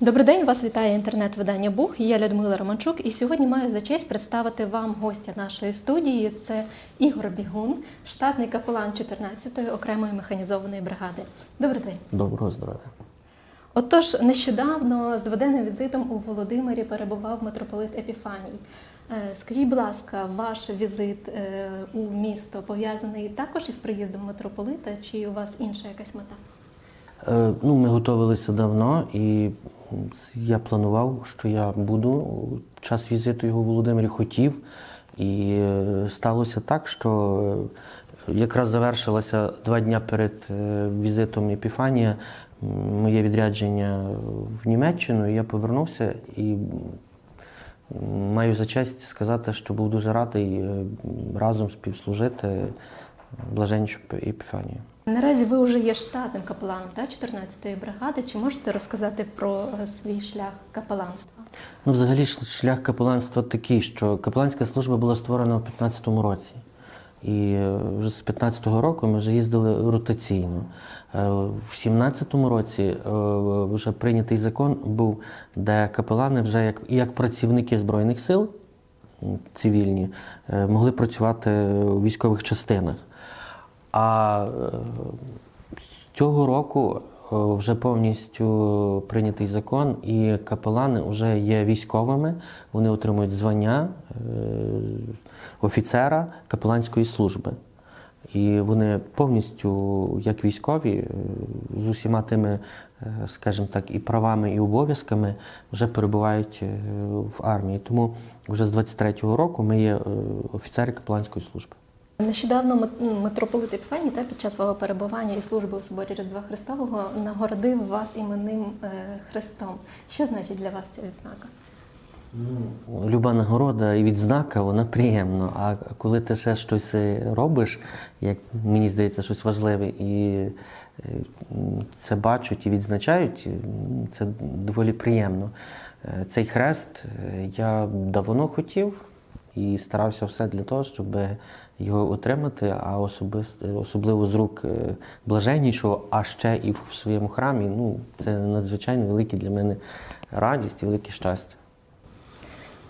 Добрий день, вас вітає інтернет-видання Бух. Я Людмила Романчук, і сьогодні маю за честь представити вам гостя нашої студії. Це Ігор Бігун, штатний капелан 14-ї окремої механізованої бригади. Добрий день. Доброго здоров'я. Отож, нещодавно з дводенним візитом у Володимирі перебував митрополит Епіфаній. Е, Скажіть, будь ласка, ваш візит е, у місто пов'язаний також із приїздом митрополита, чи у вас інша якась мета? Е, ну, ми готувалися давно, і я планував, що я буду час візиту його в Володимирі хотів. І е, сталося так, що е, якраз завершилося два дні перед е, візитом Епіфанія моє відрядження в Німеччину. І я повернувся і маю за честь сказати, що був дуже радий разом співслужити блаженнішому Епіфанію. Наразі ви вже є штатним капеланом та 14-ї бригади. Чи можете розказати про е, свій шлях капеланства? Ну, взагалі, шлях капеланства такий, що капеланська служба була створена у 15-му році. І е, вже з 15-го року ми вже їздили ротаційно. Е, В 17-му році вже прийнятий закон був, де капелани вже як, як працівники Збройних сил цивільні могли працювати у військових частинах. А е, цього року е, вже повністю прийнятий закон, і капелани вже є військовими. Вони отримують звання е, офіцера капеланської служби. І вони повністю, як військові, з усіма тими, скажімо так, і правами, і обов'язками вже перебувають в армії. Тому вже з 23-го року ми є офіцери капеланської служби. Нещодавно митрополит Епіфаній та під час свого перебування і служби у соборі Різдва Христового нагородив вас іменним е, Христом. Що значить для вас ця відзнака? Люба нагорода і відзнака, вона приємна. А коли ти ще щось е, робиш, як мені здається, щось важливе, і е, це бачать і відзначають, це доволі приємно. Цей хрест я давно хотів і старався все для того, щоб його отримати, а особисто, особливо з рук е, блаженнішого, а ще і в своєму храмі. Ну, це надзвичайно велике для мене радість і велике щастя.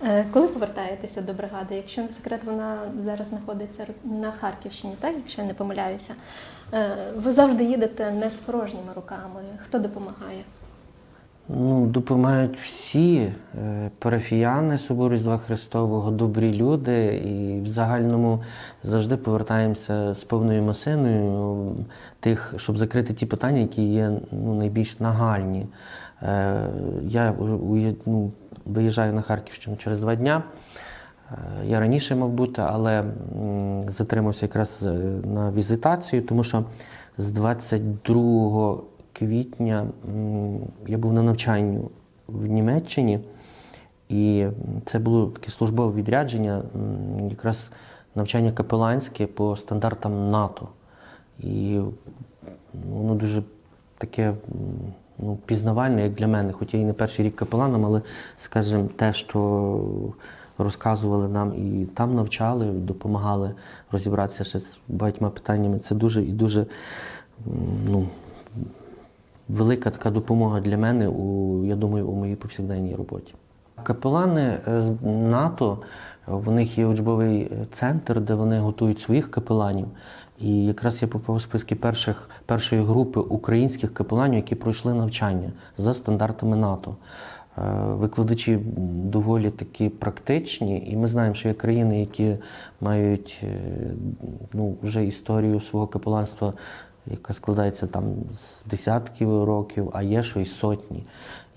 Е, Коли повертаєтеся до бригади? Якщо не секрет, вона зараз знаходиться на Харківщині, так якщо я не помиляюся. Е, Ви завжди їдете не з порожніми руками. Хто допомагає? Ну, допомагають всі е, парафіяни Собору Різдва Христового, добрі люди, і в загальному завжди повертаємося з повною масиною тих, щоб закрити ті питання, які є ну, найбільш нагальні. Е, Я ну, виїжджаю на Харківщину через два дня. Е, Я раніше мав бути, але затримався якраз на візитацію, тому що з 22 квітня я був на навчанні в Німеччині, і це було таке службове відрядження, якраз навчання капеланське по стандартам НАТО. І воно дуже таке ну, пізнавальне, як для мене, хоч я і не перший рік капеланом, але, скажімо, те, що розказували нам і там навчали, допомагали розібратися ще з багатьма питаннями, це дуже і дуже ну, велика така допомога для мене, у, я думаю, у моїй повсякденній роботі. Капелани е, НАТО, в них є учбовий центр, де вони готують своїх капеланів. І якраз я попав у списки перших, першої групи українських капеланів, які пройшли навчання за стандартами НАТО. Е, Викладачі доволі такі практичні, і ми знаємо, що є країни, які мають е, ну, вже історію свого капеланства, яка складається там з десятків років, а є що й сотні.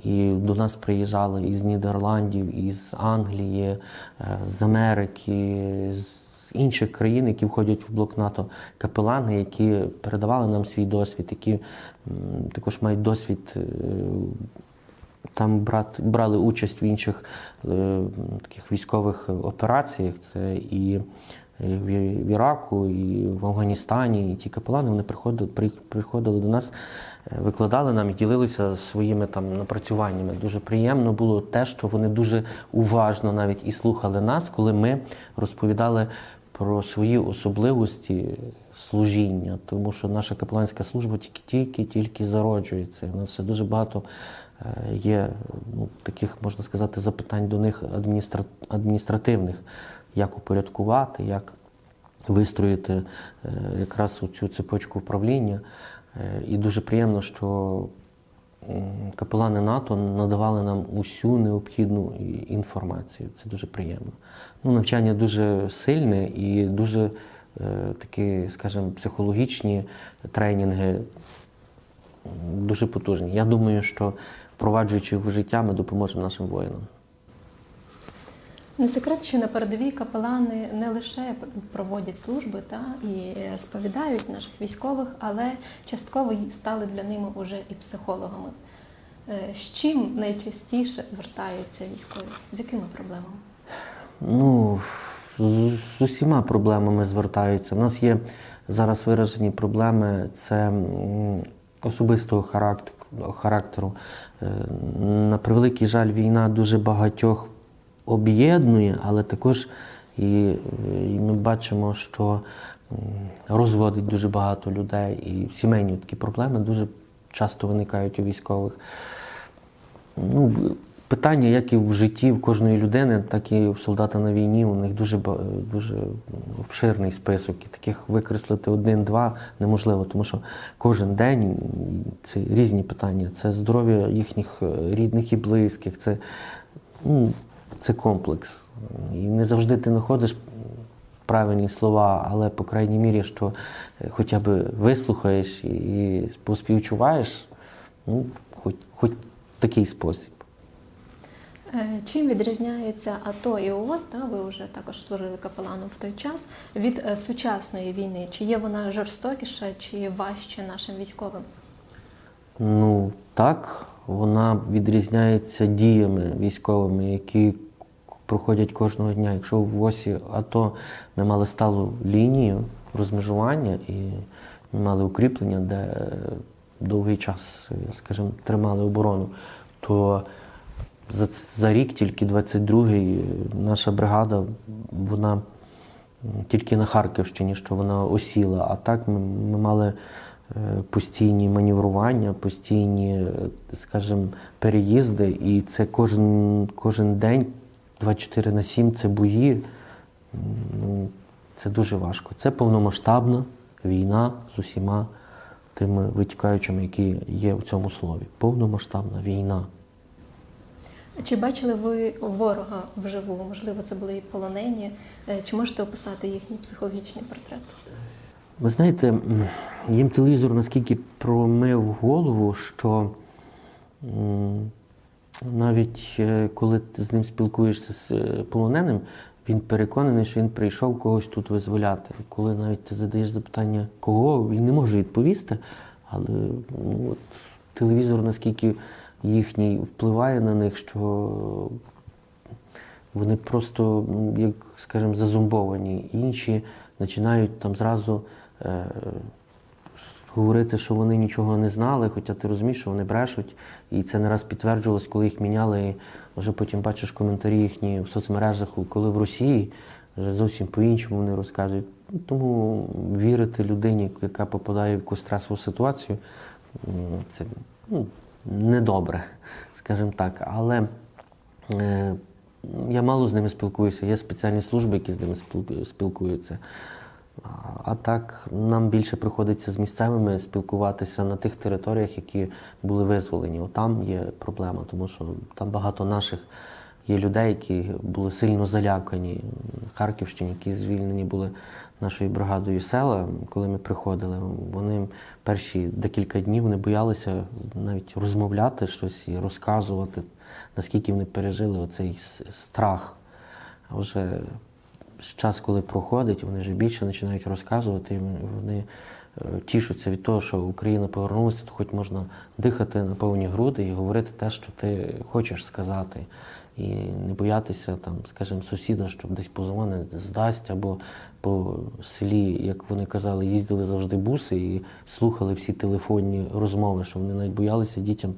І до нас приїжджали із Нідерландів, із Англії, е, з Америки, з інших країн, які входять в блок НАТО, капелани, які передавали нам свій досвід, які також мають досвід е, там брали участь в інших е, таких військових операціях. Це і в, Іраку, і в Афганістані. І ті капелани вони приходили, приходили до нас, е, викладали нам і ділилися своїми там напрацюваннями. Дуже приємно було те, що вони дуже уважно навіть і слухали нас, коли ми розповідали про свої особливості служіння, тому що наша капеланська служба тільки тільки тільки зароджується. У нас ще дуже багато е, є ну, таких, можна сказати, запитань до них адміністративних, як упорядкувати, як вистроїти е, якраз цю цепочку управління. Е, І дуже приємно, що капелани НАТО надавали нам усю необхідну інформацію. Це дуже приємно. Ну, навчання дуже сильне і дуже е, такі, скажімо, психологічні тренінги дуже потужні. Я думаю, що впроваджуючи в життя, ми допоможемо нашим воїнам. Не секрет, що на передовій капелани не лише проводять служби та і сповідають наших військових, але частково стали для ними уже і психологами. Е, З чим найчастіше звертаються військові? З якими проблемами? Ну, з, усіма проблемами звертаються. У нас є зараз виражені проблеми це особистого характеру. характеру. Е, На превеликий жаль, війна дуже багатьох об'єднує, але також і, е, і ми бачимо, що розводить дуже багато людей, і сімейні такі проблеми дуже часто виникають у військових. Ну, питання, як і в житті в кожної людини, так і в солдата на війні. У них дуже дуже обширний список. І таких викреслити один-два неможливо, тому що кожен день це різні питання. Це здоров'я їхніх е, рідних і близьких, це, ну, це комплекс. І не завжди ти знаходиш правильні слова, але по крайній мірі, що е, хоча б вислухаєш і, поспівчуваєш, ну, хоч, хоч такий спосіб. Е, Чим відрізняється АТО і ООС, та, ви вже також служили капеланом в той час, від е, сучасної війни? Чи є вона жорстокіша, чи важче нашим військовим? Ну так, вона відрізняється діями військовими, які проходять кожного дня. Якщо в ОСі АТО ми мали сталу лінію розмежування і ми мали укріплення, де е, довгий час, скажімо, тримали оборону, то за, за рік тільки 22-й наша бригада, вона тільки на Харківщині, що вона осіла. А так ми, ми мали е, постійні маневрування, постійні, е, скажімо, переїзди, і це кожен, кожен день, 24 на 7 це бої. Ну, це дуже важко. Це повномасштабна війна з усіма тими витікаючими, які є в цьому слові. Повномасштабна війна. Чи бачили ви ворога вживу? Можливо, це були і полонені. Е, Чи можете описати їхній психологічний портрет? Ви знаєте, їм телевізор наскільки промив голову, що навіть е, коли ти з ним спілкуєшся з е, полоненим, він переконаний, що він прийшов когось тут визволяти. Коли навіть ти задаєш запитання, кого, він не може відповісти, але ну, от, телевізор наскільки їхній впливає на них, що вони просто, ну, як скажімо, зазумбовані. Інші починають там зразу е, говорити, що вони нічого не знали, хоча ти розумієш, що вони брешуть. І це не раз підтверджувалось, коли їх міняли. Вже потім бачиш коментарі їхні в соцмережах, коли в Росії вже зовсім по-іншому вони розказують. Тому вірити людині, яка попадає в якусь стресову ситуацію, це ну, недобре, скажімо так. Але е, я мало з ними спілкуюся. Є спеціальні служби, які з ними спілкуються. А- так нам більше приходиться з місцевими спілкуватися на тих територіях, які були визволені. От там є проблема, тому що там багато наших є людей, які були сильно залякані. На Харківщині, які звільнені були нашою бригадою села, коли ми приходили. Вони перші декілька днів вони боялися навіть розмовляти щось і розказувати, наскільки вони пережили оцей страх. А вже з час, коли проходить, вони вже більше починають розказувати, і вони е, тішуться від того, що Україна повернулася, то хоч можна дихати на повні груди і говорити те, що ти хочеш сказати. І не боятися там, скажімо, сусіда, щоб десь позвонить, здасть, або по селі, як вони казали, їздили завжди буси і слухали всі телефонні розмови, що вони навіть боялися дітям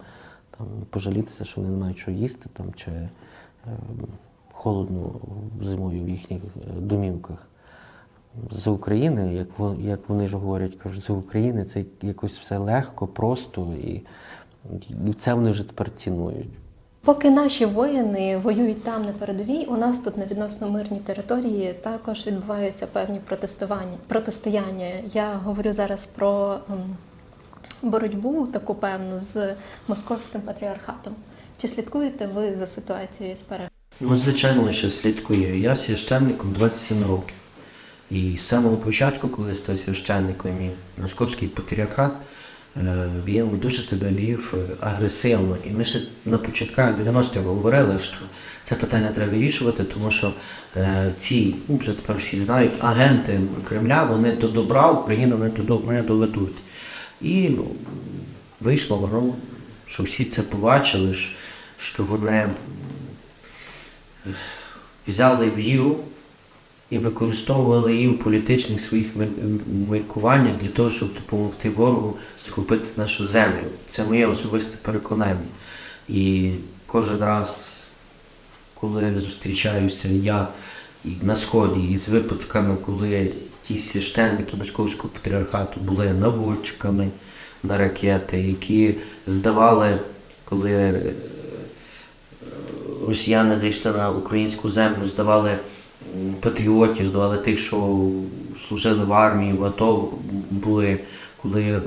там пожалітися, що вони не мають що їсти там чи е, холодно зимою в їхніх е, домівках. З України, як вони, як вони ж говорять, кажуть, з України це якось все легко, просто і І це вони вже тепер цінують. Поки наші воїни воюють там на передовій, у нас тут на відносно мирній території також відбуваються певні протестування, протистояння. Я говорю зараз про ем, боротьбу таку певну з московським патріархатом. Чи слідкуєте ви за ситуацією з перегляду? Ну, звичайно, що слідкую. Я священником 27 років. І з самого початку, коли став священником і московський патріархат, е, він дуже себе вів е, агресивно. І ми ще на початках 90-х говорили, що це питання треба вирішувати, тому що е, ці, ну вже тепер всі знають, агенти Кремля, вони до добра Україну не, до, не доведуть. І ну, вийшло воно, що всі це побачили, що вони взяли віру і використовували її в політичних своїх мір- міркуваннях для того, щоб допомогти ворогу схопити нашу землю. Це моє особисте переконання. І кожен раз, коли зустрічаюся я і на сході із випадками, коли ті священники московського патріархату були наводчиками на ракети, які здавали, коли е, росіяни зайшли на українську землю, здавали патріотів, здавали тих, що служили в армії, в АТО були, коли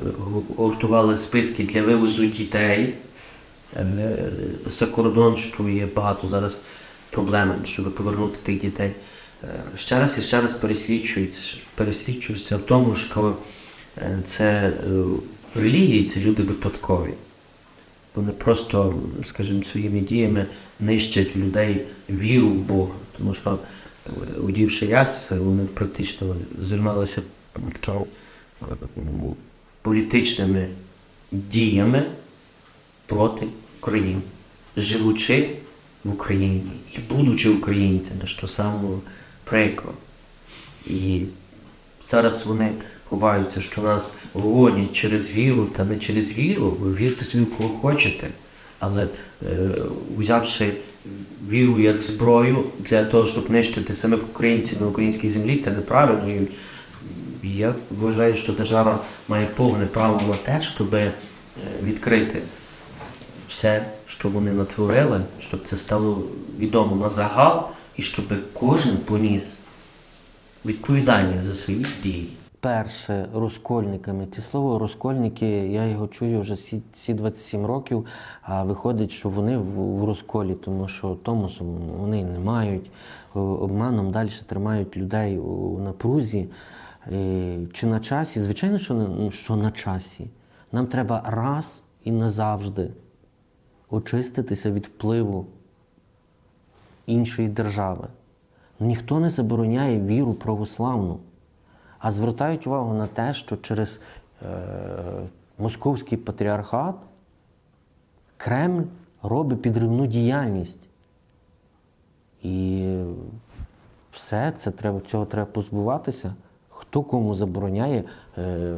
гуртували списки для вивозу дітей е, за кордон, що є багато зараз проблем, щоб повернути тих дітей. Е, Ще раз і ще раз пересвідчується, пересвідчується в тому, що е, це релігії, це люди випадкові. Вони просто, скажімо, своїми діями нищать людей віру в Бога. Тому що, удівши яс, вони практично займалися політичними діями проти України, живучи в Україні і будучи українцями, що саме прикро. І зараз вони ховаються, що нас гонять через віру, та не через віру. Ви вірте собі, кого хочете. Але е, взявши віру як зброю для того, щоб нищити самих українців на українській землі, це неправильно. І я вважаю, що держава має повне право на те, щоб е, відкрити все, що вони натворили, щоб це стало відомо на загал, і щоб кожен поніс відповідальність за свої дії. Перше розкольниками. Ті слово розкольники, я його чую вже всі ці 27 років, а виходить, що вони в, розколі, тому що томосу вони не мають, обманом далі тримають людей у напрузі. Е, Чи на часі? Звичайно, що що на часі. Нам треба раз і назавжди очиститися від впливу іншої держави. Ніхто не забороняє віру православну, а звертають увагу на те, що через е, московський патріархат Кремль робить підривну діяльність. І все це треба, цього треба позбуватися. Хто кому забороняє е,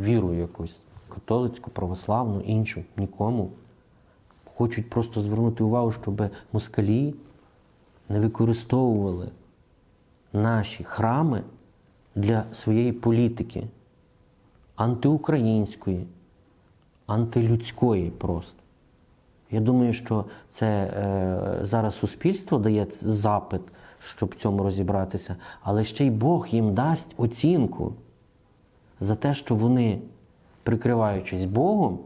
віру якусь католицьку, православну, іншу, нікому. Хочуть просто звернути увагу, щоб москалі не використовували наші храми для своєї політики антиукраїнської, антилюдської просто. Я думаю, що це е, зараз суспільство дає запит, щоб в цьому розібратися, але ще й Бог їм дасть оцінку за те, що вони, прикриваючись Богом,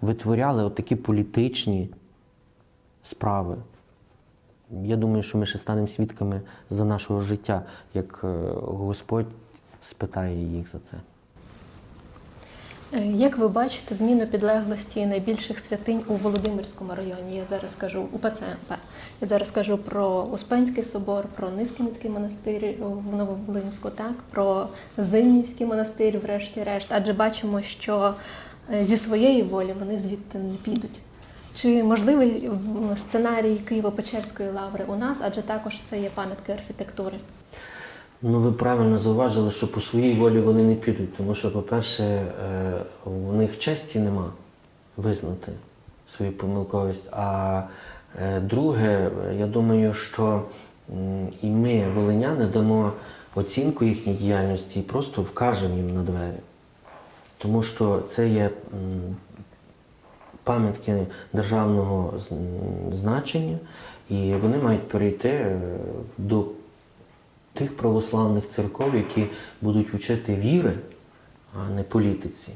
витворяли отакі політичні справи. Я думаю, що ми ще станемо свідками за нашого життя, як е, Господь спитає їх за це. Е, Як ви бачите зміну підлеглості найбільших святинь у Володимирському районі? Я зараз кажу у ПЦМП. Я зараз кажу про Успенський собор, про Низкіницький монастир в Нововолинську, так про Зимнівський монастир, врешті-решт. Адже бачимо, що е, зі своєї волі вони звідти не підуть. Чи можливий сценарій Києво-Печерської лаври у нас, адже також це є пам'ятки архітектури? Ну, ви правильно зауважили, що по своїй волі вони не підуть, тому що, по-перше, е, у них честі нема визнати свою помилковість. А е, друге, е, я думаю, що і ми, волиняни, дамо оцінку їхній діяльності і просто вкажемо їм на двері. Тому що це є пам'ятки державного значення, і вони мають перейти е, до тих православних церков, які будуть вчити віри, а не політиці.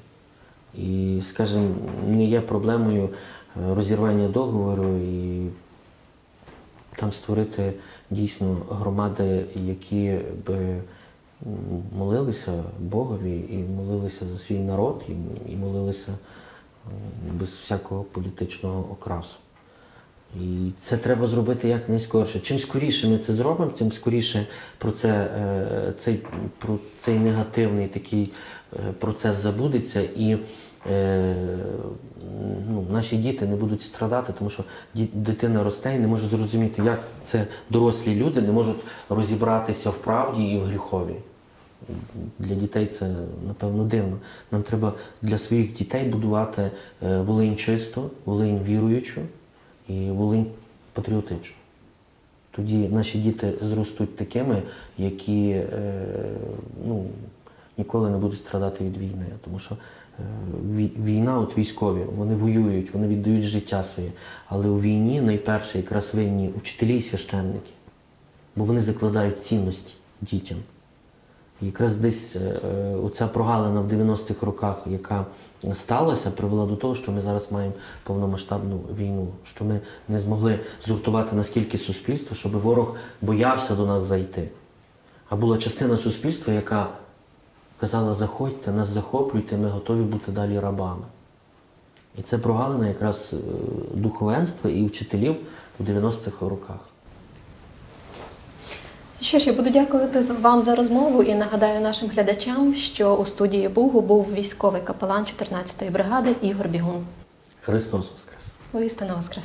І, скажімо, не є проблемою е, розірвання договору і там створити дійсно громади, які би молилися Богові і молилися за свій народ, і, молилися без всякого політичного окрасу. І це треба зробити як найскоріше. Чим скоріше ми це зробимо, тим скоріше про це, е, цей, про цей негативний такий е, процес забудеться, і е, ну, наші діти не будуть страдати, тому що дитина росте і не може зрозуміти, як це дорослі люди не можуть розібратися в правді і в гріхові. Для дітей це напевно дивно. Нам треба для своїх дітей будувати е, Волинь чисту, Волинь віруючу і Волинь патріотичну. Тоді наші діти зростуть такими, які е, ну, ніколи не будуть страдати від війни. Тому що е, війна, от військові, вони воюють, вони віддають життя своє. Але у війні найперше якраз винні учителі і священники, бо вони закладають цінності дітям. Якраз десь е, е, оця прогалина в 90-х роках, яка сталася, привела до того, що ми зараз маємо повномасштабну війну, що ми не змогли згуртувати наскільки суспільство, щоб ворог боявся до нас зайти. А була частина суспільства, яка казала: заходьте, нас захоплюйте, ми готові бути далі рабами. І це прогалина якраз е, духовенства і вчителів у 90-х роках. Що ж, я буду дякувати вам за розмову і нагадаю нашим глядачам, що у студії Бугу був військовий капелан 14-ї бригади Ігор Бігун. Христос Воскрес! Воістину воскрес!